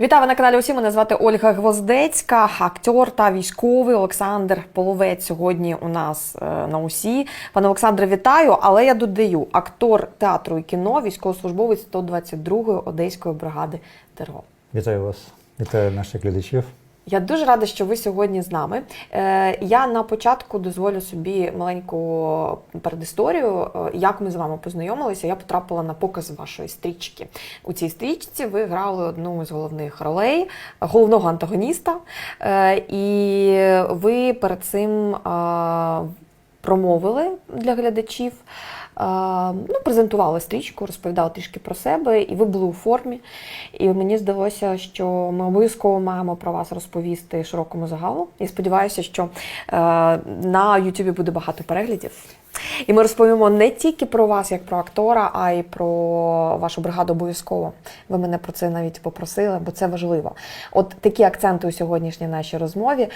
Вітаю на каналі Усі. Мене звати Ольга Гвоздецька, актер та військовий Олександр Половець. Сьогодні у нас е, на усі. Пане Олександре, вітаю. Але я додаю актор театру і кіно, військовослужбовець 122-ї одеської бригади ТРО. Вітаю вас, вітаю наших глядачів. Я дуже рада, що ви сьогодні з нами. Е, я на початку дозволю собі маленьку передісторію, е, як ми з вами познайомилися. Я потрапила на показ вашої стрічки. У цій стрічці ви грали одну з головних ролей, головного антагоніста. Е, і ви перед цим промовили для глядачів. Ну, презентували стрічку, розповідали трішки про себе, і ви були у формі. І мені здалося, що ми обов'язково маємо про вас розповісти широкому загалу. І сподіваюся, що е, на Ютубі буде багато переглядів. І ми розповімо не тільки про вас як про актора, а й про вашу бригаду обов'язково. Ви мене про це навіть попросили, бо це важливо. От такі акценти у сьогоднішній нашій розмові. Е,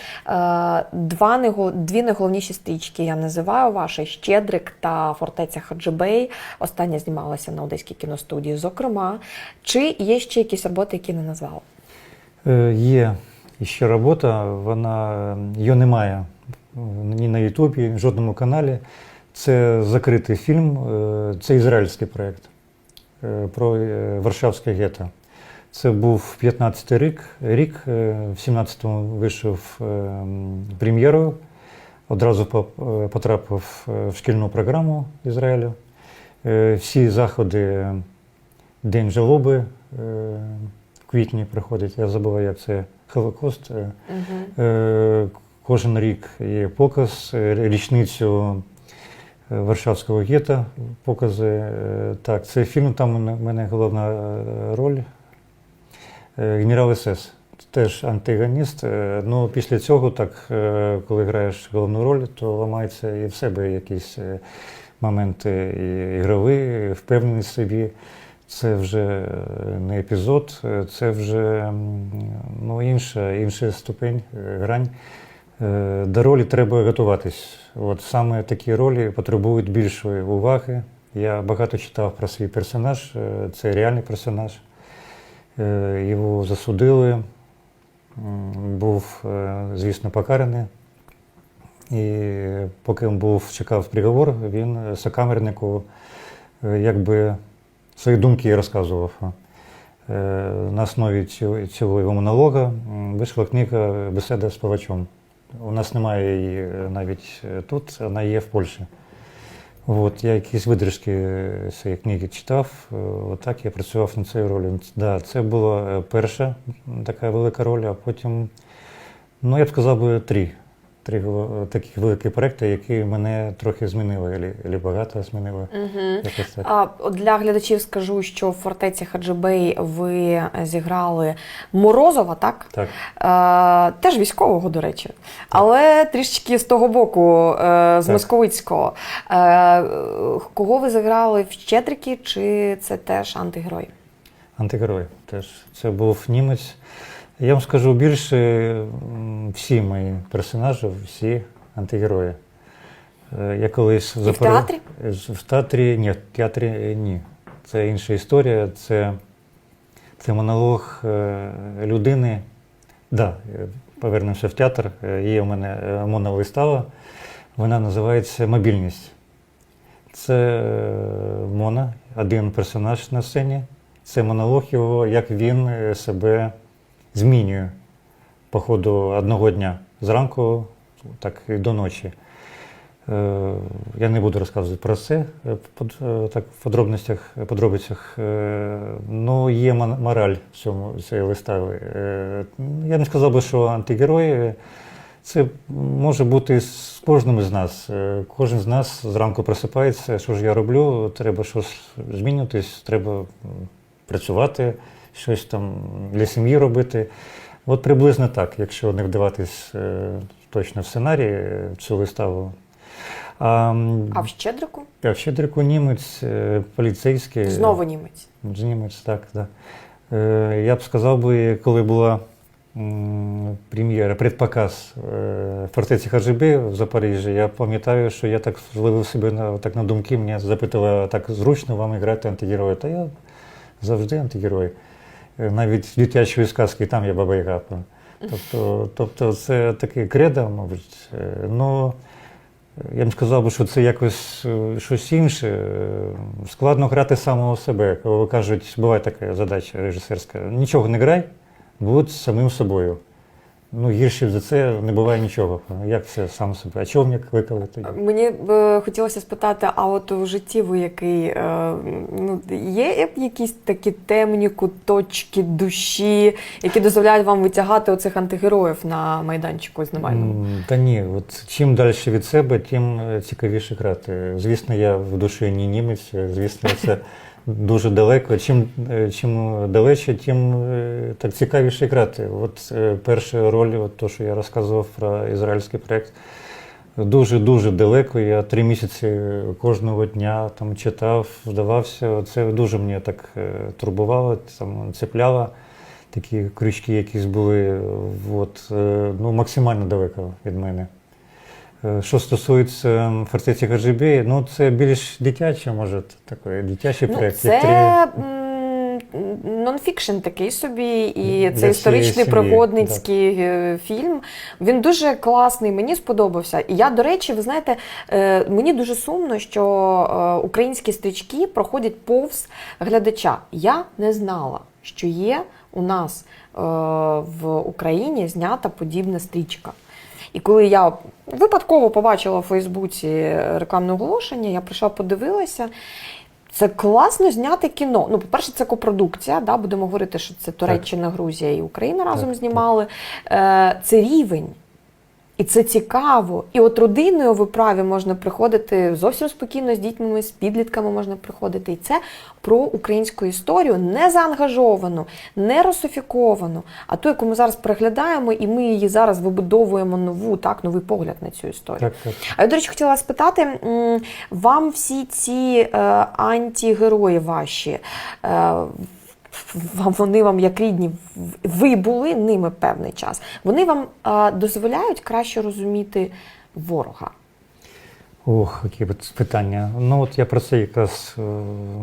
Два дві найголовніші стрічки я називаю ваші Щедрик та Фортеця Хаджибей. Остання знімалася на Одеській кіностудії, зокрема. Чи є ще якісь роботи, які не назвали? Е, Є ще робота, вона її немає ні на Ютубі, ні в жодному каналі. Це закритий фільм, е, це ізраїльський проєкт е, про е, Варшавське гетто. Це був 15-й рік, рік в 17-му вийшов прем'єрою, одразу потрапив в шкільну програму Ізраїлю. Всі заходи, День жалоби в квітні приходить, я забув, як це Холокост. Угу. Кожен рік є показ, річницю Варшавського гетто, покази. Е, Так, цей фільм, там у мене- головна е, роль е, генерал СС. Теж антагоніст. Е, Ну, після цього, так, коли граєш головну роль, то ламаються і в себе якісь моменти і ігрові, впевненість собі. Це вже не епізод, це вже ну, інша, інша ступень, грань. Е, До ролі треба готуватись. От саме такі ролі потребують більшої уваги. Я багато читав про свій персонаж, е, це реальний персонаж. Е, Його засудили, був, звісно, покараний. І поки він був, чекав приговор, він сокамернику якби свої думки розказував. На основі цього, його монолога вийшла книга Бесіда з палачом. У нас немає її е, навіть е, тут, вона є в Польщі. От, я якісь видержки е, цієї книги читав, е, отак я працював над цією ролью. Да, це була е, перша така велика роль, а потім, ну я б сказав би, три. Три такі великі проекти, які мене трохи змінили, або багато змінили. Угу. Так. А для глядачів скажу, що в фортеці Хаджибей ви зіграли Морозова, так? Так. Е, теж військового, до речі, але трішечки з того боку, е, з Так. московицького. Е, кого ви зіграли в Щедрики, чи це теж антигерой? Антигерой теж. Це був німець. Я вам скажу більше, всі мої персонажі, всі антигерої. Е, Я колись І в театрі? В театрі ні, в театрі е, ні. Це інша історія. Це, це монолог е, людини. Да, повернемося в театр. Є у мене моновистава. Вона називається Мобільність. Це Мона, один персонаж на сцені. Це монолог його, як він себе змінює по ходу одного дня. Зранку, так і до ночі. Е, Я не буду розказувати про це е, е, так, в подробностях, подробицях. Ну, є мораль в цьому цієї вистави. Я не сказав би, що антигерої. Це може бути з кожним з нас. Кожен з нас зранку просипається, що ж я роблю, треба щось змінюватись, треба працювати, щось там для сім'ї робити. От приблизно так, якщо не вдаватись е, точно в сценарій е, цю виставу. А, А в Щедрику? а в Щедрику німець, е, поліцейський. Знову німець. Німець, так, так. Я б сказав би, коли була прем'єра, предпоказ фортеці Хаджибі в Запоріжжі, я пам'ятаю, що я так зловив себе на, так на думки, мене запитували, так зручно вам грати антигероя. Та я завжди антигерой. Навіть дитячої сказки там є баба Яга. Тобто, тобто це таке кредо, мабуть. Е, Ну, я б сказав, що це якось е, щось інше. Складно грати самого себе. Коли кажуть, буває така задача режисерська. Нічого не грай, будь самим собою. Ну, гірше за це не буває нічого. Як це сам себе? А чого мене кликали тоді? Мені б е, хотілося спитати, а от у житті ви який е, ну, є якісь такі темні куточки душі, які дозволяють вам витягати оцих антигероїв на майданчику знімальному? М, Та ні, от чим далі від себе, тим е, цікавіше грати. Звісно, я в душі не німець, звісно, це дуже далеко. Чим, е, чим далече, тим е, так цікавіше грати. От е, перша роль, от то, що я розказував про ізраїльський проєкт, дуже-дуже далеко. Я три місяці кожного дня там читав, вдавався. Це дуже мене так е, турбувало, там, цепляло. Такі крючки якісь були от, е, ну, максимально далеко від мене. Е, Що стосується фортеці Гаджибі, ну це більш дитяче, може, такий дитячий Ну, проєкт. це нонфікшн такий собі, і це історичний пригодницький е, фільм. Він дуже класний, мені сподобався. І я, до речі, ви знаєте, е, мені дуже сумно, що українські стрічки проходять повз глядача. Я не знала, що є у нас в Україні знята подібна стрічка. І коли я випадково побачила у Фейсбуці рекламне оголошення, я прийшла, подивилася. Це класно зняти кіно. Ну, по-перше, це копродукція. Да? Будемо говорити, що це Туреччина, Грузія і Україна разом Так, знімали. Е, це рівень. І це цікаво. І от родиною в виправі можна приходити зовсім спокійно з дітьми, з підлітками можна приходити. І це про українську історію не заангажовану, не русифіковану, а ту, яку ми зараз переглядаємо, і ми її зараз вибудовуємо нову, так, новий погляд на цю історію. Так, так. А я, до речі, хотіла спитати, вам всі ці е, антигерої ваші, е, вони вам як рідні, ви були ними певний час. Вони вам дозволяють краще розуміти ворога. Ох, які питання. Ну от я про це якраз е,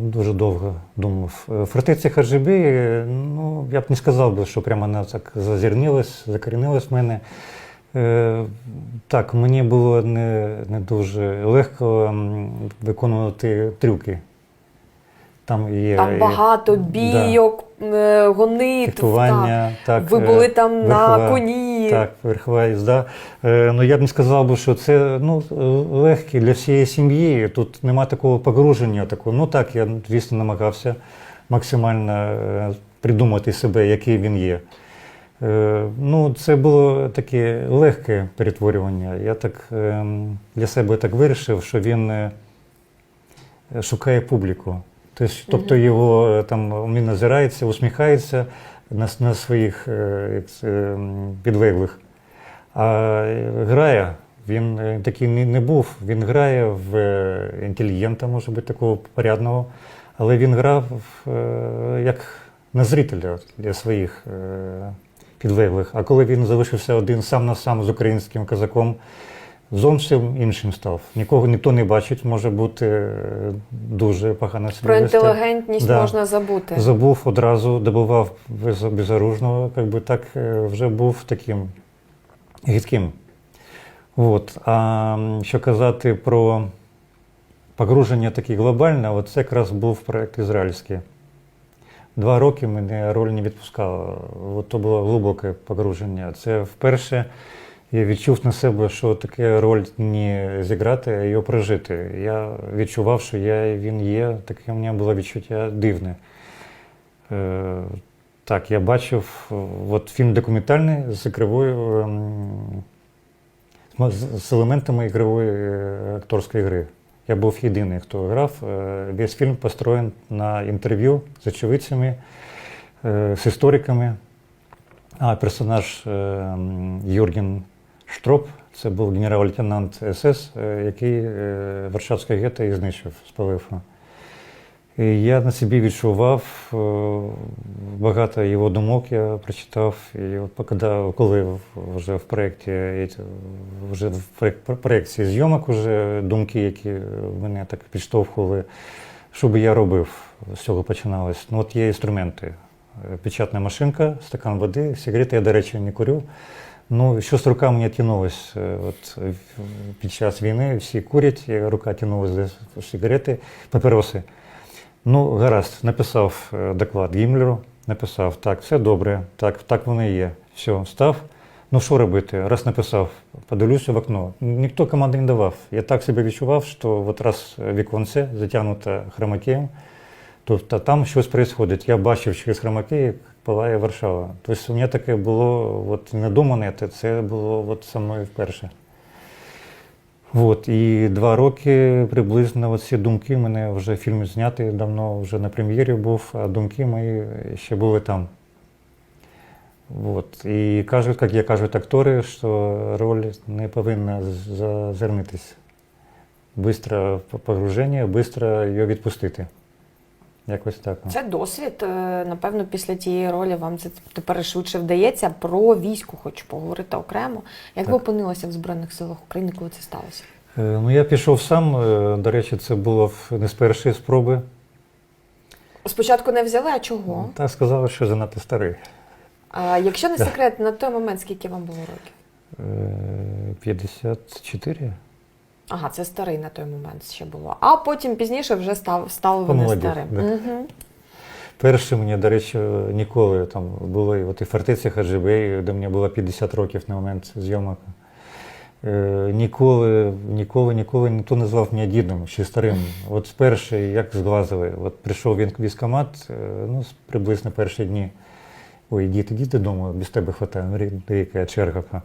дуже довго думав. Е, Фортеця Хаджибі, е, ну я б не сказав би, що прямо вона так зазірнилась, закорінилась в мене. Е, Так, мені було не, не дуже легко виконувати трюки. Там є Там багато да, бійок, е, гонитв. так. Так, Ви е, були там на коні. Так, верхова їзда. Е, ну я б не сказав би, що це ну, легке для всієї сім'ї. Тут нема такого погруження. Такого. Ну так, я, звісно, намагався максимально придумати себе, який він є. Ну, це було таке легке перетворювання. Я так для себе так вирішив, що він шукає публіку. Тобто, тобто його е, там він назирається, усміхається на, на своїх е, підлеглих. А е, грає, він такий не, був. Він грає в інтелігента, може бути, такого порядного, але він грав е, як на зрителя для своїх е, підлеглих. А коли він залишився один сам на сам з українським козаком, зовсім іншим став. Нікого ніхто не бачить, може бути е, дуже погано себе Про вести. інтелігентність Да. можна забути. Забув одразу, добував без, безоружного, як би так е, вже був таким гидким. От. А що казати про погруження таке глобальне, от це якраз був проєкт ізраїльський. Два роки мене роль не відпускала. От то було глибоке погруження. Це вперше я відчув на себе, що таке роль не зіграти, а її прожити. Я відчував, що я, він є, таке у мене було відчуття дивне. Е, так, я бачив от фільм документальний з ігровою, ем, з, елементами ігрової е, акторської гри. Я був єдиний, хто грав. Е, Весь фільм построєн на інтерв'ю з очевидцями, е, з істориками. А персонаж е, Юрген Штроп це був генерал-лейтенант СС, е, який е, Варшавське гетто і знищив, спалив. І я на собі відчував е, багато його думок, я прочитав. І от коли вже в проєкті, вже в проєк- проєкції зйомок, уже думки, які мене так підштовхували, що би я робив, з цього починалось. Ну, от є інструменти. Печатна машинка, стакан води, сигарети я, до речі, не курю. Ну, щось рука мені тянулась. е, От е, під час війни всі курять, рука тянулась до сигарети, папіроси. Ну, гаразд, написав е, доклад Гіммлеру, написав, так, все добре, так, так воно і є. Все, став. Ну, що робити? Раз написав, подивлюся в окно. Ніхто команди не давав. Я так себе відчував, що от раз віконце затягнуте хромакеєм, то там щось відбувається. Я бачив через хромакей, як палає Варшава. Тобто у мене таке було от, недумане, це- було от со мною вперше. От, і два роки приблизно от ці думки, мене вже фільм знятий давно, вже на прем'єрі був, а думки мої ще були там. Вот. І кажуть, як я кажуть актори, що роль не повинна зазирнитись. Бистро погруження, бистро її відпустити. Якось так. ну. Це досвід. е, Напевно, після тієї ролі вам це тепер швидше вдається. Про військо хочу поговорити окремо. Як ви опинилися в Збройних силах України, коли це сталося? Е, Ну, я пішов сам. е, До речі, це було не з першої спроби. Спочатку не взяли, а чого? Так сказали, що занадто старий. А якщо не секрет, на той момент скільки вам було років? Е, 54? Ага, це старий на той момент ще було. А потім пізніше вже став стали ви не Помолодів, старим. да. Угу. Перше мені, до речі, ніколи там були от і фортеця Хаджибей, де мені було 50 років на момент зйомок. Е, ніколи, ніколи, ніколи ніхто не звав мене дідом чи старим. От спершу, як зглазили, от прийшов він військкомат, е, ну, приблизно перші дні. Ой, дід, іди додому, без тебе хватає, ну, яка черга.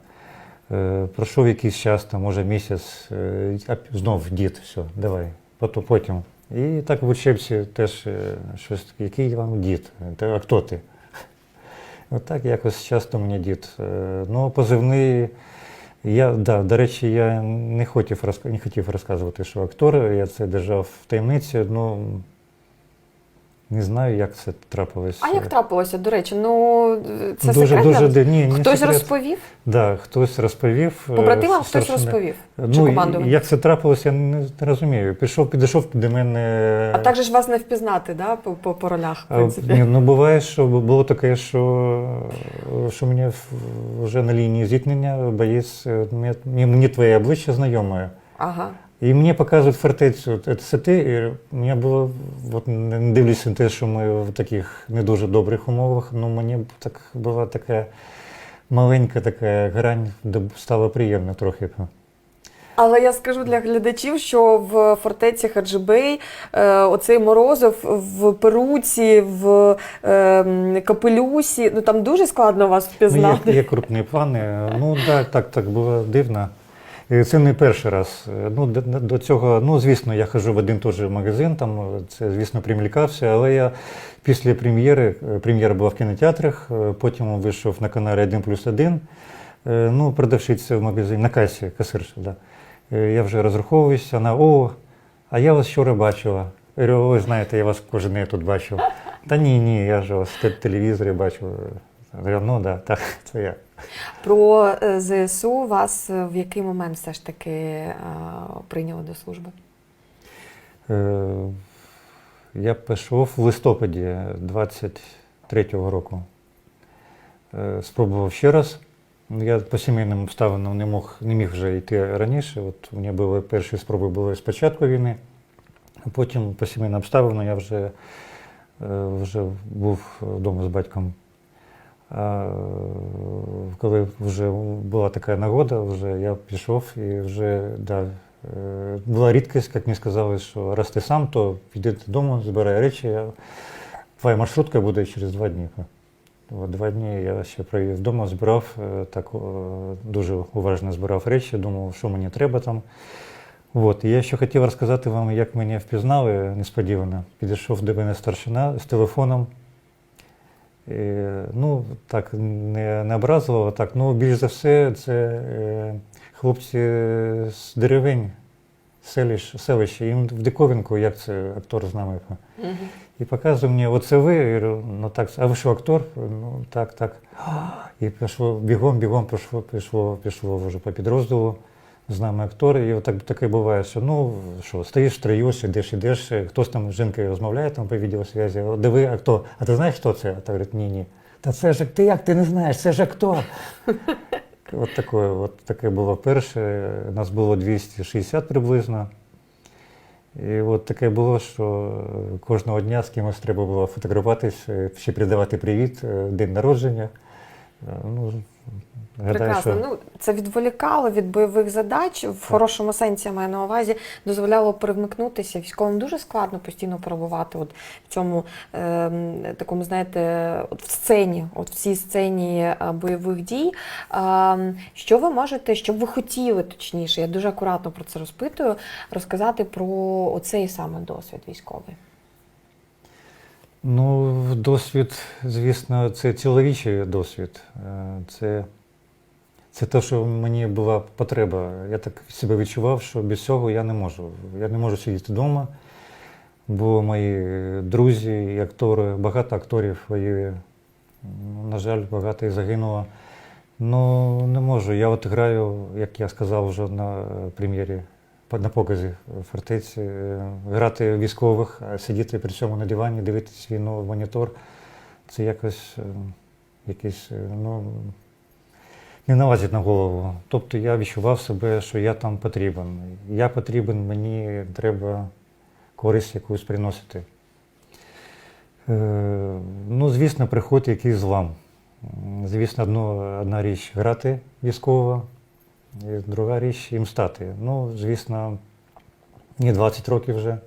Е, пройшов якийсь час, там, може місяць, е, а знов дід, все, давай, потім. І так в учебці теж е, щось який вам дід? А хто ти? Отак якось часто мені дід. Ну, позивний. Я, да, до речі, я не хотів, не хотів розказувати, що актор, я це держав в таємниці. Ну, не знаю, як це трапилось. А як трапилося, до речі? Ну це дуже, секрет? дуже, ди- ні, Хтось секрет. розповів? Да, хтось розповів. е, Побратимам хтось розповів? Чи Ну, як це трапилося, я не, не розумію. Пішов, підійшов до мене. А так же ж вас не впізнати, да, по, по, по ролях, в А, принципі. Ні, ну буває, що було таке, що, що мені вже на лінії зіткнення боєць, е, мені, мені твоє обличчя знайоме. Ага. І мені показують фортецю, це, ти. І мені було, от, не дивлячись на те, що ми в таких не дуже добрих умовах, ну мені так була така маленька така грань, де стало приємно трохи. Але я скажу для глядачів, що в фортеці Хаджибей е, оцей Морозов в перуці, в е, капелюсі, ну там дуже складно вас Ну, є, впізнати. є крупні плани. Ну так, так, так було дивно. Це не перший раз. Ну, до, цього, ну, звісно, я хожу в один той же магазин, там це, звісно, примількався, але я після прем'єри, е, прем'єра була в кінотеатрах, е, потім вийшов на каналі 1 плюс 1. Ну, продавщиця в магазині, на касі, касирша, да. Е, Я вже розраховуюся, вона, о, а я вас вчора бачила. Я говорю, ой, знаєте, я вас кожен день тут бачив. Та ні, ні, я ж вас в телевізорі бачив. Ну да, так, це я. Про е, ЗСУ вас е, в який момент все ж таки е, прийняли до служби? Я пішов в листопаді 23-го року. Спробував ще раз. Ну, Я по сімейним обставинам не мог, не міг вже йти раніше. От у мене були перші спроби були з початку війни, а потім по сімейним обставинам я вже, вже був вдома з батьком. Коли вже була така нагода, вже я пішов і вже да, е, була рідкість, як мені сказали, що раз ти сам, то піди додому, збирай речі. Твоя маршрутка буде через два дні. Два дні я ще провів вдома, збирав, е, так дуже уважно збирав речі, думав, що мені треба там. От, я ще хотів розказати вам, як мене впізнали несподівано. Підійшов до мене старшина з телефоном. І, ну, так, не, не образливо, так, ну, більш за все, це е, хлопці з деревень, селищ, селища, їм в диковинку, як це актор з нами. І показує мені, оце ви, я говорю, ну так, а ви що актор? Ну так, так. І пішло бігом, бігом пішло, пішло, пішло вже по підрозділу. З нами актори, і от так, таке буває, що ну що, стоїш, строїш, ідеш, ідеш, хтось там з жінкою розмовляє там по відеосвязі, диви, а хто? А ти знаєш, хто це? А та говорить, ні, ні. Та це ж ти як ти не знаєш, це ж актор. От таке, от таке було перше. Нас було 260 приблизно. І от таке було, що кожного дня з кимось треба було фотографуватись, ще передавати привіт, е, день народження. Е, Ну, гадаю, Прекрасно. що Ну, це відволікало від бойових задач, в хорошому сенсі я маю на увазі, дозволяло перемикнутися. Військовим дуже складно постійно перебувати от в цьому ем, такому, знаєте, от в сцені, от в цій сцені е, бойових дій. Ем, що ви можете, що б ви хотіли, точніше, я дуже акуратно про це розпитую, розказати про оцей саме досвід військовий. Ну, досвід, звісно, це чоловічий досвід. Е, Це, це те, що мені була потреба. Я так себе відчував, що без цього я не можу. Я не можу сидіти вдома, бо мої друзі і актори, багато акторів воює. Ну, На жаль, багато і загинуло. Ну, не можу. Я от граю, як я сказав вже на прем'єрі, на показі фортеці, е, грати військових, а сидіти при цьому на дивані, дивитися війну в монітор. Це якось е, якийсь, е, ну, не налазить на голову. Тобто я відчував себе, що я там потрібен. Я потрібен, мені треба користь якусь приносити. Ну, звісно, приходить якийсь злам. Звісно, одна річ грати військово, і друга річ їм стати. Ну, звісно, мені 20 років вже.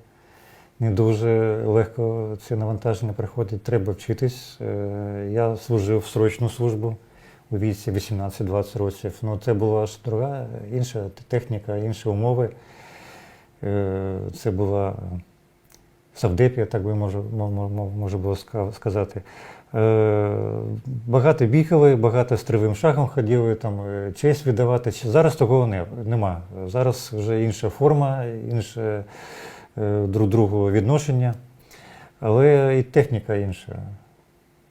Не дуже легко це навантаження приходить, треба вчитись. Е, Я служив в срочну службу у віці 18-20 років. Ну, це була ж друга, інша техніка, інші умови. Е, Це була Савдепія, так би може, мо- мо- мо- може було сказати. Е, Багато бігали, багато стрілим шагом ходили, там, е, честь віддавати. Зараз такого не, нема. Зараз вже інша форма, інше е, друг другу відношення, але і техніка інша.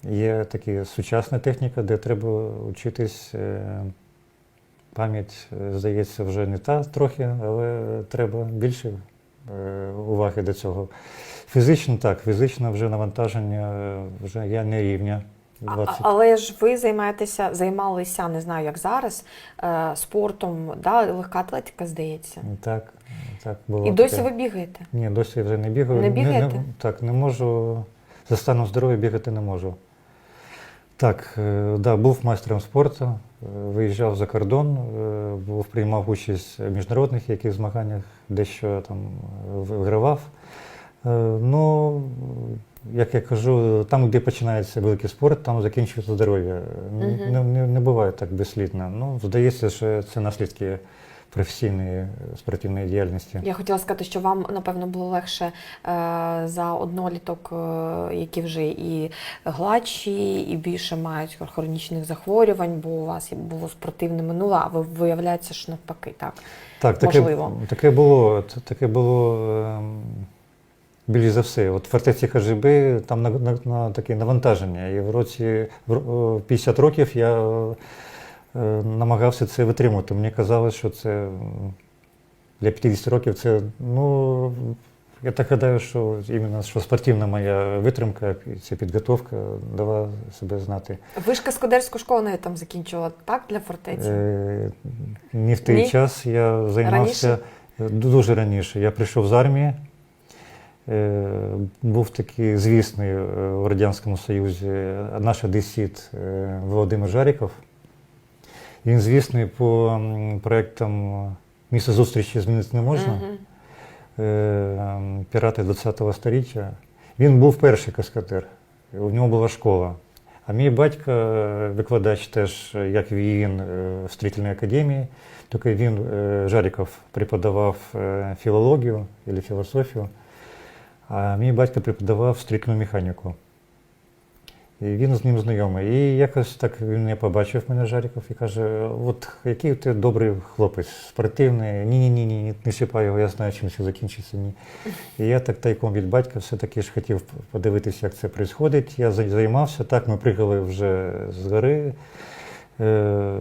Є така сучасна техніка, де треба вчитись. Пам'ять, здається, вже не та трохи, але треба більше уваги до цього. Фізично так, фізично вже навантаження е, вже я не рівня. 20. а- Але ж ви займаєтеся, займалися, не знаю, як зараз, е, спортом, да, легка атлетика, здається. Так, так було. І досі таке. ви бігаєте. Ні, досі я вже не бігаю. Не бігаєте? так, не можу. За станом здоров'я бігати не можу. Так, е, да, був майстром спорту, е, виїжджав за кордон, е, був, приймав участь в міжнародних яких змаганнях, дещо там вигравав. Е, Ну, як я кажу, там, де починається великий спорт, там закінчується здоров'я. Не, не, не буває так безслідно. Ну, здається, що це наслідки професійної спортивної діяльності. Я хотіла сказати, що вам, напевно, було легше е, за одноліток, е, які вже і гладші, і більше мають хронічних захворювань, бо у вас було спортивне минуле, а ви виявляється, що навпаки, так. Так, таке, Можливо. таке було. Таке було ем, більш за все. От фортеці Хажиби там на, на, на таке навантаження. І в році в ро- 50 років я е, намагався це витримати. Мені казали, що це для 50 років це, ну, я так гадаю, що іменно що спортивна моя витримка, ця підготовка дала себе знати. Ви ж Каскадерську школу навіть там закінчували, так, для фортеці? Е, Не в той Ні? час я займався Раніше? дуже раніше. Я прийшов з армії. Е, Був такий звісний е, у Радянському Союзі наш одесит е, Володимир Жаріков. Він звісний по м, проектам Місце зустрічі змінити не можна. Е, Пірати 20-го століття. Він був перший каскадер. У нього була школа. А мій батько, е, викладач теж, е, як він, е, в строїтельній академії, тільки він, е, Жаріков, преподавав е, філологію або філософію, а мій батько преподавав строїтельну механіку. І він з ним знайомий. І якось так він мене побачив, мене Жаріков, і каже: от який ти добрий хлопець, спортивний, ні-ні, ні, не чіпай його, я знаю, чим це закінчиться. Ні. І я так тайком від батька все-таки ж хотів подивитися, як це відбувається. Я займався, так ми приїхали вже з гори. Е,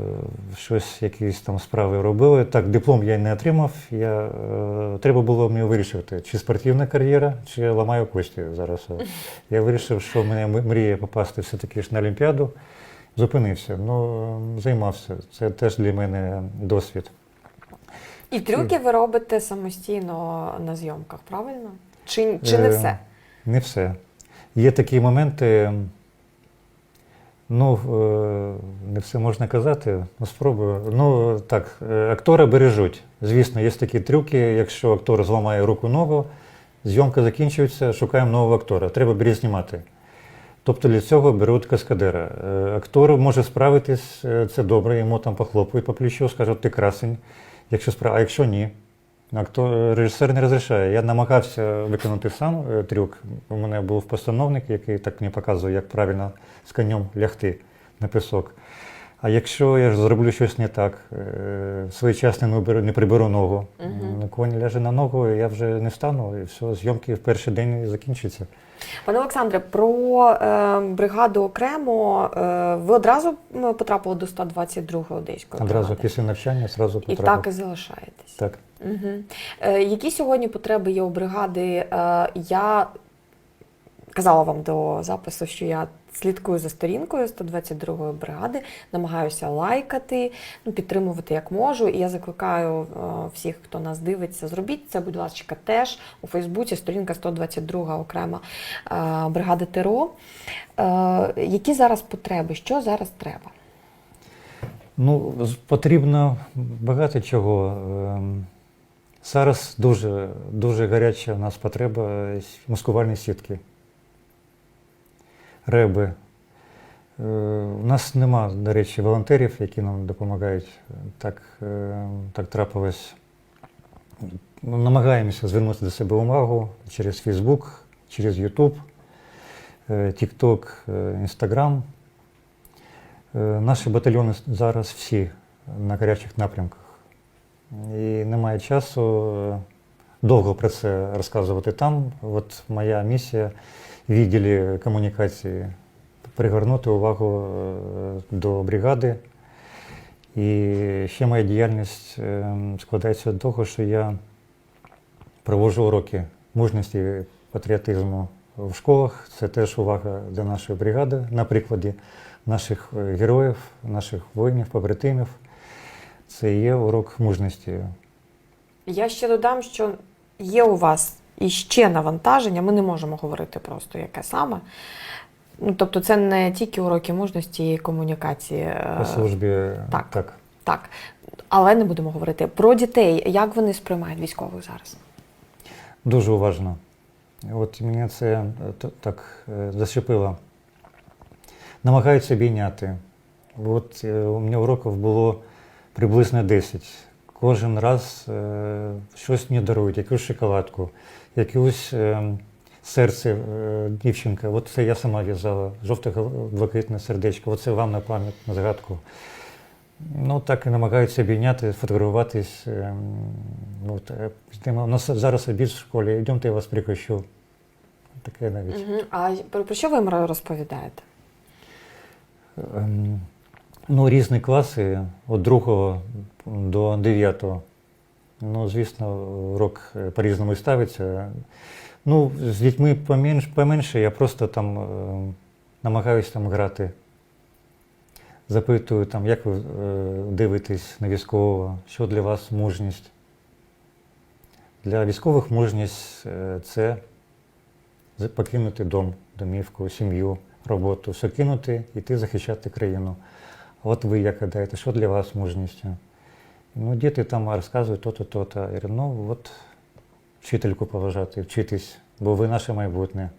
щось, якісь там справи робили. Так, диплом я не отримав. Я, е, треба було мені вирішити, чи спортивна кар'єра, чи я ламаю кості зараз. Я вирішив, що мене мріє попасти все-таки ж на Олімпіаду. Зупинився, ну е, займався. Це теж для мене досвід. І трюки ви робите самостійно на зйомках, правильно? Чи, чи не Е, все? Не все. Є такі моменти, ну, е, не все можна казати, ну, спробую. Ну, так, е, актора бережуть. Звісно, є такі трюки, якщо актор зламає руку ногу, зйомка закінчується, шукаємо нового актора. Треба перезнімати. Тобто для цього беруть каскадера. Е, Актор може справитись, це добре, йому там похлопають по плечу, скажуть, ти красень. Якщо справ... А якщо ні, актор, режисер не розрішає. Я намагався виконати сам е, трюк. У мене був постановник, який так мені показує, як правильно з конем лягти на пісок. А якщо я зроблю щось не так, е, своєчасно не, приберу ногу, м, конь ляже на ногу, і я вже не встану, і все, зйомки в перший день закінчаться. Пане Олександре, про е, бригаду окремо е, ви одразу потрапили до 122-ї одеської Одразу бригади? після навчання одразу І так і залишаєтесь. Так. Угу. Е, які сьогодні потреби є у бригади? Е, я казала вам до запису, що я слідкую за сторінкою 122-ї бригади, намагаюся лайкати, ну, підтримувати як можу. І я закликаю е, всіх, хто нас дивиться, зробіть це, будь ласка, теж у Фейсбуці сторінка 122 окрема е, бригада ТРО. Е, які зараз потреби? Що зараз треба? Ну, потрібно багато чого. Ем, Зараз дуже, дуже гаряча у нас потреба е, маскувальні сітки. Реби. Е, У нас нема, до речі, волонтерів, які нам допомагають. Так, е, так трапилось. Намагаємося звернути до себе увагу через Facebook, через е, е, Instagram. Е, Наші батальйони зараз всі на гарячих напрямках. І немає часу е, довго про це розказувати там. От моя місія в відділі комунікації пригорнути увагу е, до бригади. І ще моя діяльність е, складається з того, що я проводжу уроки мужності патріотизму в школах. Це теж увага до нашої бригади на прикладі наших героїв, наших воїнів, побратимів. Це є урок мужності. Я ще додам, що є у вас іще навантаження, ми не можемо говорити просто яке саме. Ну, тобто, це не тільки уроки мужності і комунікації. е, По службі так. так. Так. Але не будемо говорити про дітей. Як вони сприймають військових зараз? Дуже уважно. От мене це е, так е, зачепило. Намагаються обійняти. От у мене уроків було приблизно 10. Кожен раз е, щось мені дарують, якусь шоколадку, якусь е, серце е, дівчинка. От це я сама в'язала, жовто-блакитне сердечко. Оце вам на пам'ять, на згадку. Ну, так і намагаються обійняти, фотографуватись. ем, Ну, та, у нас зараз обід в школі, йдемте, я вас прикощу. Таке навіть. Угу. А про, про що ви їм розповідаєте? Ем, Ну, різні класи від другого до дев'ятого. Ну, звісно, урок е, по-різному ставиться. Ну, з дітьми поменш, поменше, я просто там е, намагаюся там грати. Запитую, там, як ви е, дивитесь на військового, що для вас мужність. Для військових мужність це покинути дом, домівку, сім'ю, роботу, все кинути, йти захищати країну. От ви як гадаєте, що для вас мужність? Ну, діти там розказують то-то, то-то. Я говорю, ну от вчительку поважати, вчитись, бо ви наше майбутнє.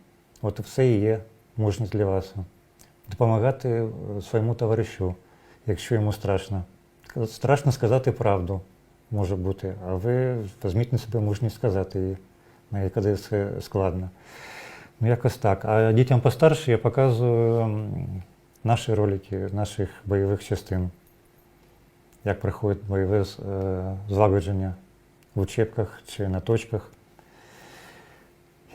От все і є мужність для вас. Допомагати е, своєму товаришу, якщо йому страшно. Страшно сказати правду, може бути, а ви візьміть на себе мужність сказати її, коли це складно. Ну, якось так. А дітям постарше я показую наші ролики наших бойових частин, як проходить бойове е, злагодження в учебках чи на точках.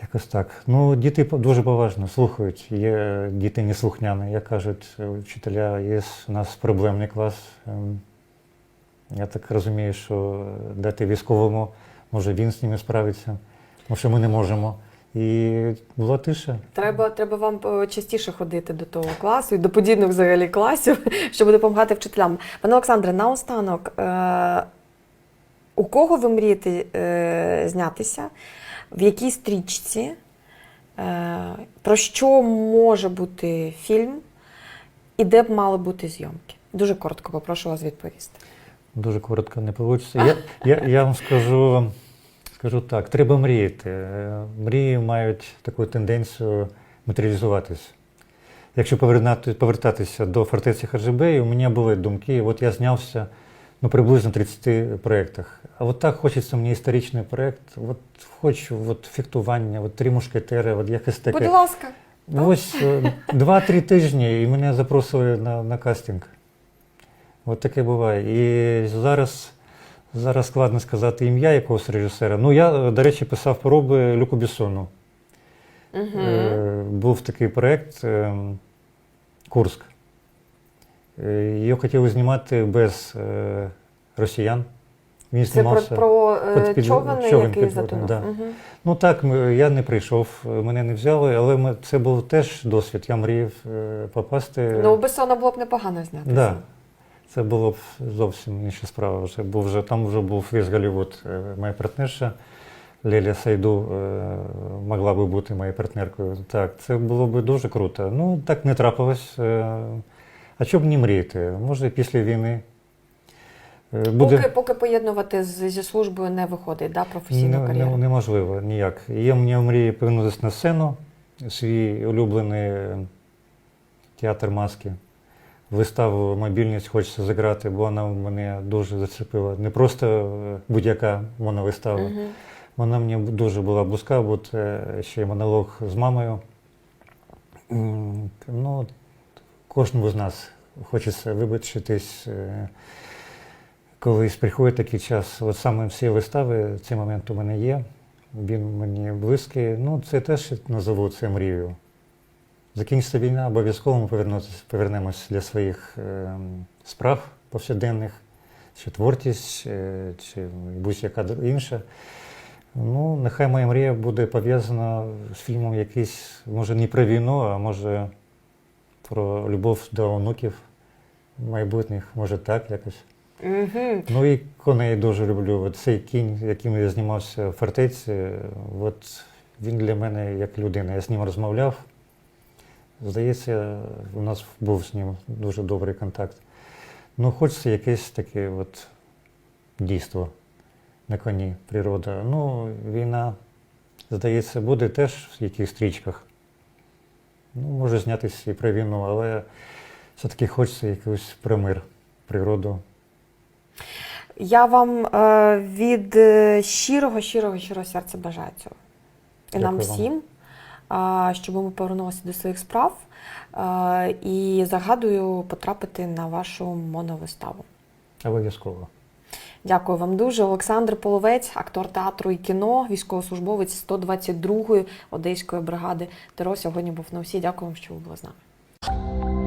Якось так. Ну, діти дуже поважно слухають. Є діти неслухняні, як кажуть вчителя, є у нас проблемний клас. Ем, Я так розумію, що дати військовому, може він з ними справиться, тому що ми не можемо. І була тиша. Треба, треба вам е, частіше ходити до того класу і до подібних взагалі класів, щоб допомагати вчителям. Пане Олександре, наостанок, е, у кого ви мрієте е, знятися? В якій стрічці? Е, про що може бути фільм? І де б мали бути зйомки? Дуже коротко попрошу вас відповісти. Дуже коротко не вийде. Я, я, я вам скажу, скажу так: треба мріяти. Е, Мрії мають таку тенденцію матеріалізуватись. Якщо повертатися до фортеці Хаджибеї, у мене були думки, от я знявся ну, приблизно 30 проєктах. А от так хочеться мені історичний проєкт, от хочу от фехтування, от три мушкетери, от якось таке. Будь ласка. Ось е, два-три тижні і мене запросили на, на кастинг. От таке буває. І зараз, зараз складно сказати ім'я якогось режисера. Ну, я, е, до речі, писав пороби Люку Бессону. Угу. Е, був такий проєкт е, Курск. Е, Його хотіли знімати без е, росіян. Він Це про, знімався. про е, під- човен, човен який підводний, затонув. да. Угу. Ну так, я не прийшов, е, мене не взяли, але ми, це був теж досвід. Я мріяв е, попасти. Ну, у Бессона було б непогано знятися. да, це було б зовсім інша справа. Вже, бо вже, там вже був весь Голлівуд. Е, Моя партнерша Леля Сайду е, могла би бути моєю партнеркою. Так, це було б дуже круто. Ну, так не трапилось. Е, А чому б не мріяти? Може, після війни. Буде... Поки, поки поєднувати з, зі службою не виходить, да, професійна Не- кар'єра. не- неможливо ніяк. Є в мене мрії повернутися на сцену, свій улюблений театр маски. Виставу мобільність хочеться зіграти, бо вона мене дуже зачепила. Не просто е, будь-яка моновистава. Мгм. Вона мені дуже була близька, бо ще й монолог з мамою. Ну, кожному з нас хочеться вибачитись. е, Колись приходить такий час, от саме всі вистави, цей момент у мене є, він мені близький. Ну, це теж назову це мрією. Закінчиться війна, обов'язково ми повернемось для своїх е, справ повсякденних, чи творчість, е, чи будь-яка інша. Ну, нехай моя мрія буде пов'язана з фільмом якийсь, може, не про війну, а може про любов до онуків майбутніх, може так якось. Мгм. Ну і коней дуже люблю. От цей кінь, яким я знімався в фортеці, от він для мене як людина. Я з ним розмовляв. Здається, у нас був з ним дуже добрий контакт. Ну, хочеться якесь таке от дійство на коні, природа. Ну, війна, здається, буде теж в якихось стрічках. Ну, може знятися і про війну, але все-таки хочеться якийсь про мир, природу. Я вам е, від е, щирого, щирого, щирого серця бажаю цього. І нам Дякую вам. всім, щоб ми повернулися до своїх справ. І загадую потрапити на вашу моновиставу. Обов'язково. Дякую вам дуже. Олександр Половець, актор театру і кіно, військовослужбовець 122-ї Одеської бригади ТРО сьогодні був на усі. Дякую вам, що ви були з нами.